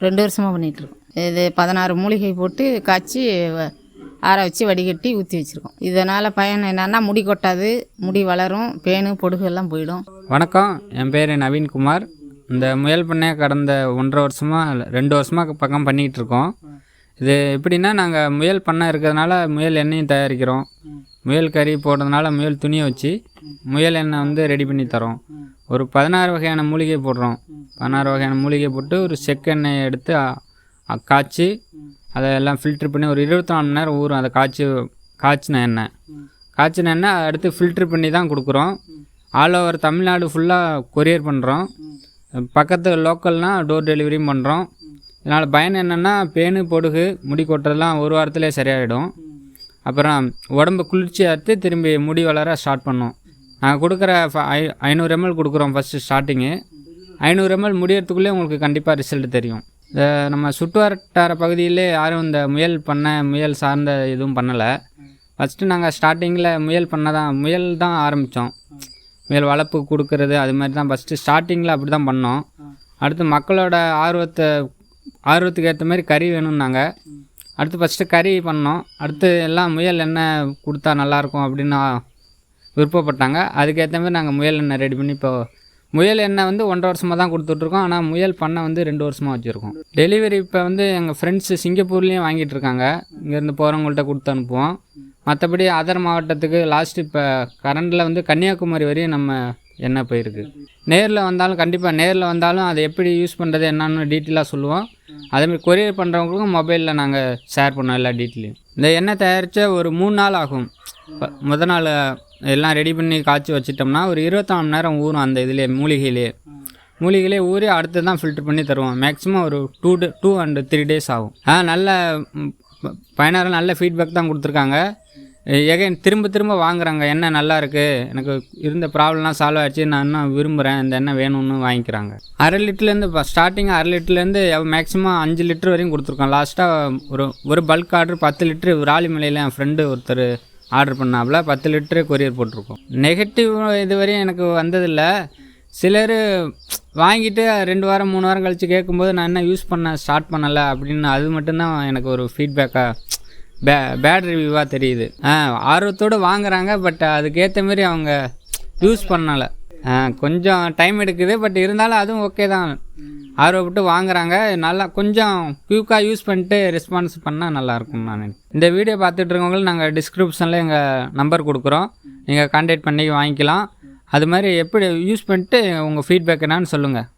ரெண்டு வருஷமாக பண்ணிகிட்ருக்கோம் இது பதினாறு மூலிகை போட்டு காய்ச்சி வ- ஆற வச்சு வடிகட்டி ஊற்றி வச்சுருக்கோம். இதனால் பயன் என்னென்னா முடி கொட்டாது முடி வளரும் பேனு பொடுகு எல்லாம் போயிடும். வணக்கம். என் பேர் நவீன்குமார் இந்த முயல் பண்ணையை கடந்த ஒன்றரை வருஷமாக ரெண்டு வருஷமாக பக்கம் பண்ணிக்கிட்டு இருக்கோம் இது எப்படின்னா நாங்கள் முயல் பண்ணை இருக்கிறதுனால முயல் எண்ணெயும் தயாரிக்கிறோம். முயல் கறி போடுறதுனால முயல் துணியை வச்சு முயல் எண்ணெய் வந்து ரெடி பண்ணி தரோம். ஒரு பதினாறு வகையான மூலிகை போடுறோம். பதினாறு வகையான மூலிகை போட்டு ஒரு செக்கெண்ணெயை எடுத்து காய்ச்சி அதை எல்லாம் ஃபில்ட்ரு பண்ணி ஒரு இருபத்தி நாலு மணி நேரம் ஊறும். அதை காய்ச்சி காய்ச்சின எண்ணெய். காய்ச்சின எண்ணெய் அடுத்து ஃபில்ட்ரு பண்ணி தான் கொடுக்குறோம். ஆல் ஓவர் தமிழ்நாடு ஃபுல்லாக கொரியர் பண்ணுறோம் பக்கத்து லோக்கல்னால் டோர் டெலிவரியும் பண்ணுறோம் இதனால் பயன் என்னென்னா பேனு பொடுகு முடி கொட்டுறதுலாம் ஒரு வாரத்திலே சரியாயிடும். அப்புறம் உடம்பு குளிர்ச்சியாகிட்டு திரும்பி முடி வளர ஸ்டார்ட் பண்ணோம். நாங்கள் கொடுக்குற ஃப- ஐ ஐநூறு எம்எல் கொடுக்குறோம் ஃபஸ்ட்டு ஸ்டார்டிங்கு ஐநூறு எம்எல் முடியறதுக்குள்ளே உங்களுக்கு கண்டிப்பாக ரிசல்ட் தெரியும். இந்த நம்ம சுற்றுவட்டார பகுதியிலே யாரும் இந்த முயல் பண்ண முயல் சார்ந்த எதுவும் பண்ணலை. ஃபஸ்ட்டு நாங்கள் ஸ்டார்டிங்கில் முயல் பண்ண தான் முயல் தான் ஆரம்பித்தோம் முயல் வளர்ப்பு கொடுக்கறது அது மாதிரி தான் ஃபஸ்ட்டு ஸ்டார்டிங்கில் அப்படி தான் பண்ணோம். அடுத்து மக்களோட ஆர்வத்தை ஆர்வத்துக்கு ஏற்ற மாதிரி கறி வேணும்னாங்க. அடுத்து ஃபஸ்ட்டு கறி பண்ணோம். அடுத்து எல்லாம் முயல் எண்ணெய் கொடுத்தா நல்லாயிருக்கும் அப்படின்னு விருப்பப்பட்டாங்க. அதுக்கேற்ற மாதிரி நாங்கள் முயல் எண்ணெய் ரெடி பண்ணி இப்போ முயல் எண்ணெய் வந்து ஒன்றரை வருஷமாக தான் கொடுத்துட்ருக்கோம். ஆனால் முயல் பண்ணை வந்து ரெண்டு வருஷமாக வச்சுருக்கோம். டெலிவரி இப்போ வந்து எங்கள் ஃப்ரெண்ட்ஸு சிங்கப்பூர்லேயும் வாங்கிட்டு இருக்காங்க. இங்கேருந்து போகிறவங்கள்ட்ட கொடுத்து அனுப்புவோம். மற்றபடி அதர் மாவட்டத்துக்கு லாஸ்ட் இப்போ கரண்டில் வந்து கன்னியாகுமரி வரையும் நம்ம எண்ணெய் போயிருக்கு? நேரில் வந்தாலும் கண்டிப்பாக நேரில் வந்தாலும் அதை எப்படி யூஸ் பண்ணுறது என்னன்னு டீட்டெயிலாக சொல்லுவோம். அதேமாதிரி கொரியர் பண்ணுறவங்களுக்கும் மொபைலில் நாங்கள் ஷேர் பண்ணோம் எல்லா டீட்டெயிலையும் இந்த எண்ணெய் தயாரித்த ஒரு மூணு நாள் ஆகும். முதல் முத நாள் எல்லாம் ரெடி பண்ணி காய்ச்சி வச்சிட்டோம்னா ஒரு இருபத்தாறு மணி நேரம் ஊறும் அந்த இதிலே மூலிகையிலேயே. மூலிகையிலே ஊறி அடுத்து தான் ஃபில்டர் பண்ணி தருவோம். மேக்ஸிமம் ஒரு two day two and three days ஆகும். ஆ நல்ல ம், நல்ல ஃபீட்பேக் தான் கொடுத்துருக்காங்க. எகைன் திரும்ப திரும்ப வாங்குறாங்க. எண்ணெய் நல்லா இருக்குது எனக்கு இருந்த ப்ராப்ளம்லாம் சால்வ் ஆகிடுச்சு நான் இன்னும் விரும்புகிறேன் இந்த எண்ணெய் வேணும்னு வாங்கிக்கிறாங்க. அரை லிட்டர்லேருந்து இப்போ ஸ்டார்டிங் அரை லிட்டர்லேருந்து மேக்ஸிமம் அஞ்சு லிட்டர் வரையும் கொடுத்துருக்கோம் லாஸ்ட்டாக ஒரு ஒரு பல்க் ஆர்டர் பத்து லிட்டரு விராலிமலையில் என் ஃப்ரெண்டு ஒருத்தர் ஆர்டர் பண்ணாப்புல. பத்து லிட்டரு கொரியர் போட்டிருக்கோம். நெகட்டிவ் இது வரையும் எனக்கு வந்ததில்லை. சிலர் வாங்கிட்டு ரெண்டு வாரம் மூணு வாரம் கழித்து கேட்கும்போது நான் என்ன யூஸ் பண்ண ஸ்டார்ட் பண்ணலை அப்படின்னு அது மட்டும்தான் எனக்கு ஒரு ஃபீட்பேக்காக பே பேட் ரிவ்யூவாக தெரியுது. ஆ ஆர்வத்தோடு வாங்குறாங்க பட் அதுக்கேற்ற மாதிரி அவங்க யூஸ் பண்ணலை. ஆ, கொஞ்சம் டைம் எடுக்குது பட் இருந்தாலும் அதுவும் ஓகே தான். ஆர்வப்பட்டு வாங்குறாங்க நல்லா கொஞ்சம் குயிக்காக யூஸ் பண்ணிட்டு ரெஸ்பான்ஸ் பண்ணால் நல்லாயிருக்கும் நான் இந்த வீடியோ பார்த்துட்டு நாங்கள் டிஸ்கிரிப்ஷனில் எங்கள் நம்பர் கொடுக்குறோம். நீங்கள் கான்டாக்ட் பண்ணி வாங்கிக்கலாம். அது மாதிரி எப்படி யூஸ் பண்ணிட்டு உங்கள் ஃபீட்பேக் என்னான்னு சொல்லுங்கள்